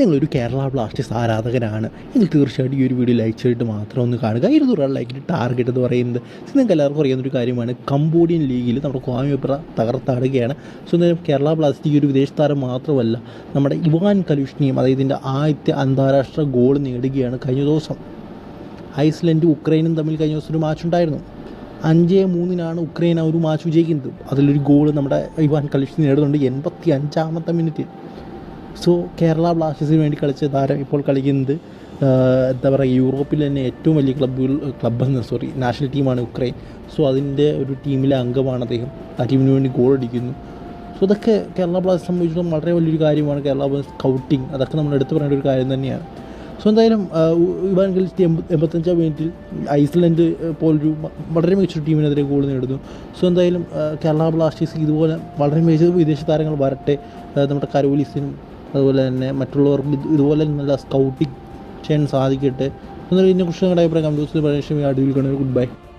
നിങ്ങളൊരു കേരള ബ്ലാസ്റ്റേഴ്സ് ആരാധകരാണ് എങ്കിൽ തീർച്ചയായിട്ടും ഈ ഒരു വീഡിയോ ലൈക്ക് ചെയ്തിട്ട് മാത്രം ഒന്ന് കാണുക. ഇരുന്നൂറ് ലൈക്കിന്റെ ടാർഗറ്റ് എന്ന് പറയുന്നത്. സോ നിങ്ങൾക്ക് എല്ലാവർക്കും അറിയാവുന്ന ഒരു കാര്യമാണ്. കംബോഡിയൻ ലീഗിൽ നമ്മുടെ കോയമ്പറ തകർത്താടുകയാണ്. സോ എന്തായാലും കേരള ബ്ലാസ്റ്റേഴ്സ് ഈ ഒരു വിദേശ താരം മാത്രമല്ല നമ്മുടെ ഇവാൻ കലുഷ്ണിയും അതായത് ഇതിന്റെ ആദ്യത്തെ അന്താരാഷ്ട്ര ഗോൾ നേടുകയാണ് കഴിഞ്ഞ ദിവസം. ഐസ്ലൻഡും ഉക്രൈനും തമ്മിൽ കഴിഞ്ഞ ദിവസം ഒരു മാച്ച് ഉണ്ടായിരുന്നു. അഞ്ച് മൂന്നിനാണ് ഉക്രൈൻ ആ ഒരു മാച്ച് വിജയിക്കുന്നത്. അതിലൊരു ഗോൾ നമ്മുടെ ഇവാൻ കലുഷ്ണി നേടുന്നുണ്ട് എൺപത്തി അഞ്ചാമത്തെ മിനിറ്റ് സോ കേരള ബ്ലാസ്റ്റേഴ്സിന് വേണ്ടി കളിച്ച താരം ഇപ്പോൾ കളിക്കുന്നത് എന്താ പറയുക യൂറോപ്പിൽ തന്നെ ഏറ്റവും വലിയ ക്ലബ്ബുകൾ ക്ലബ്ബെന്ന് സോറി നാഷണൽ ടീമാണ് ഉക്രൈൻ. സോ അതിന്റെ ഒരു ടീമിലെ അംഗമാണ് അദ്ദേഹം. ആ ടീമിന് വേണ്ടി ഗോൾ അടിക്കുന്നു. സോ അതൊക്കെ കേരള ബ്ലാസ്റ്റേഴ്സ് സംബന്ധിച്ചിടത്തോളം വളരെ വലിയൊരു കാര്യമാണ് കേരള ബ്ലാസ്റ്റേഴ്സ് സ്കൗട്ടിങ് അതൊക്കെ നമ്മൾ എടുത്തു പറയേണ്ട ഒരു കാര്യം തന്നെയാണ്. സോ എന്തായാലും ഇവാൻ കളിച്ച് എൺപ എൺപത്തഞ്ചാം മിനിറ്റിൽ ഐസ്ലൻഡ് പോലൊരു വളരെ മികച്ചൊരു ടീമിനെതിരെ ഗോൾ നേടുന്നു. സോ എന്തായാലും കേരള ബ്ലാസ്റ്റേഴ്സ് ഇതുപോലെ വളരെ മികച്ച വിദേശ താരങ്ങൾ വരട്ടെ നമ്മുടെ കരോലിസിനും അതുപോലെ തന്നെ മറ്റുള്ളവർക്കും ഇത് ഇതുപോലെ നല്ല സ്കൗട്ടിങ് ചെയ്യാൻ സാധിക്കട്ടെ എന്നാലും ഇതിനെക്കുറിച്ച് നിങ്ങളുടെ അഭിപ്രായം കമ്പ്യൂട്ടറിൽ പരീക്ഷ അടിയിൽ ഗുഡ് ബൈ